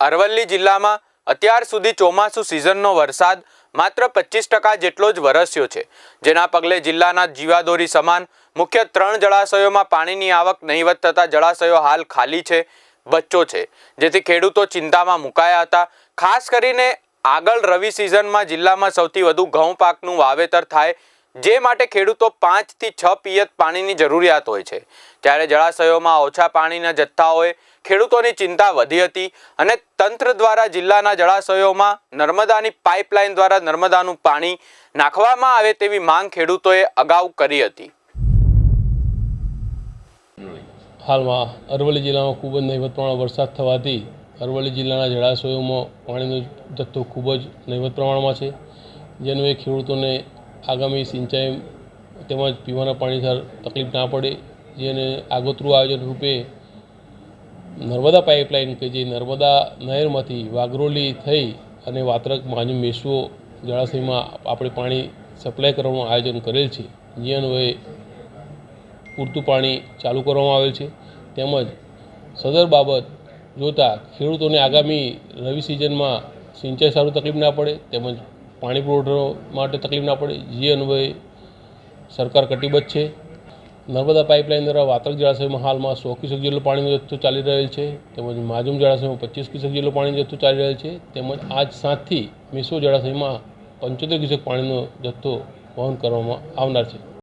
અરવલ્લી જિલ્લામાં અત્યાર સુધી ચોમાસુ સિઝનનો વરસાદ માત્ર પચીસ ટકા જેટલો જ વરસ્યો છે. જેના પગલે જિલ્લાના જીવાદોરી સમાન મુખ્ય ત્રણ જળાશયોમાં પાણીની આવક નહીવત થતાં જળાશયો હાલ ખાલી છે, બચ્ચો છે. જેથી ખેડૂતો ચિંતામાં મુકાયા હતા. ખાસ કરીને આગળ રવિ સિઝનમાં જિલ્લામાં સૌથી વધુ ઘઉં પાકનું વાવેતર થાય જે માટે ખેડૂતો પાંચથી છ પિયત પાણીની જરૂરિયાત હોય છે. ત્યારે જળાશયોમાં ઓછા પાણીના જથ્થાઓએ ખેડૂતોની ચિંતા વધી હતી અને તંત્ર દ્વારા જિલ્લાના જળાશયોમાં નર્મદાની પાઇપલાઇન દ્વારા નર્મદાનું પાણી નાખવામાં આવે તેવી માંગ ખેડૂતોએ અગાઉ કરી હતી. હાલમાં અરવલ્લી જિલ્લામાં ખૂબ જ નહીવત પ્રમાણમાં વરસાદ થવાથી અરવલ્લી જિલ્લાના જળાશયોમાં પાણીનો જથ્થો ખૂબ જ નહીવત પ્રમાણમાં છે. જેનું એ ખેડૂતોને આગામી સિંચાઈ તેમજ પીવાના પાણી તકલીફ ના પડે જેને આગોતરું આયોજન રૂપે નર્મદા પાઇપલાઇન કે જે નર્મદા નહેરમાંથી વાઘરોલી થઈ અને વાત્રક માજુમ મેસવો જળાશયમાં આપણે પાણી સપ્લાય કરવાનું આયોજન કરેલ છે. જે અન્વયે પૂરતું પાણી ચાલુ કરવામાં આવેલ છે. તેમજ સદર બાબત જોતાં ખેડૂતોને આગામી રવિ સિઝનમાં સિંચાઈ સારું તકલીફ ના પડે, તેમજ પાણી પુરવઠો માટે તકલીફ ના પડે, જે અન્વયે સરકાર કટિબદ્ધ છે. નર્મદા પાઇપલાઇન દ્વારા વાત્રક જળાશયમાં હાલમાં સો ક્યુસેક જેટલો પાણીનો જથ્થો ચાલી રહેલ છે, તેમજ માજુમ જળાશયમાં પચીસ ક્યુસેક જેટલો પાણીનો જથ્થો ચાલી રહેલ છે, તેમજ આજ સાંજથી મીસો જળાશયમાં પંચોતેર ક્યુસેક પાણીનો જથ્થો વહન કરવામાં આવનાર છે.